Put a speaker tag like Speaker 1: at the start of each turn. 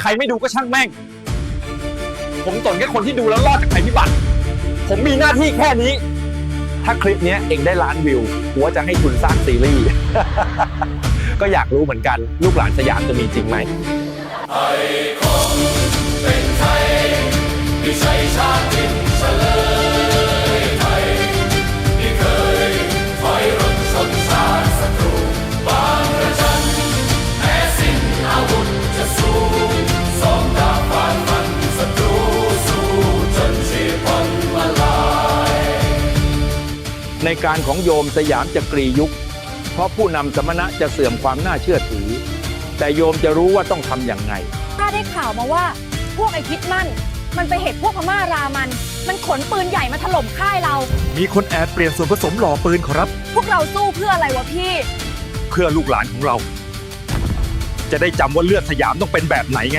Speaker 1: ใครไม่ดูก็ช่างแม่ง ผมสนแค่คนที่ดูแล้วรอดจากภัยพิบัติ ผมมีหน้าที่แค่นี้ ถ้าคลิปนี้เองได้ล้านวิวหัวจะให้คุณสร้างซีรีส์ ก็อยากรู้เหมือนกัน ลูกหลานสยามจะมีจริงไหม ในการของโยมสยามจะกรียุค เพราะผู้นำสมณะจะเสื่อมความน่าเชื่อถือ แต่โยมจะรู้ว่าต้องทำอย่างไง
Speaker 2: ถ้าได้ข่าวมาว่า พวกไอพิษมั่น มันไปเห็นพวกพม่ารามัน มันขนปืนใหญ่มาถล่มค่ายเรา
Speaker 3: มีคนแอบเปลี่ยนส่วนผสมหล่อปืนขอรับ
Speaker 2: พวกเราสู้เพื่ออะไรวะพี่
Speaker 1: เพื่อลูกหลานของเรา จะได้จำว่าเลือดสยามต้องเป็นแบบไหนไง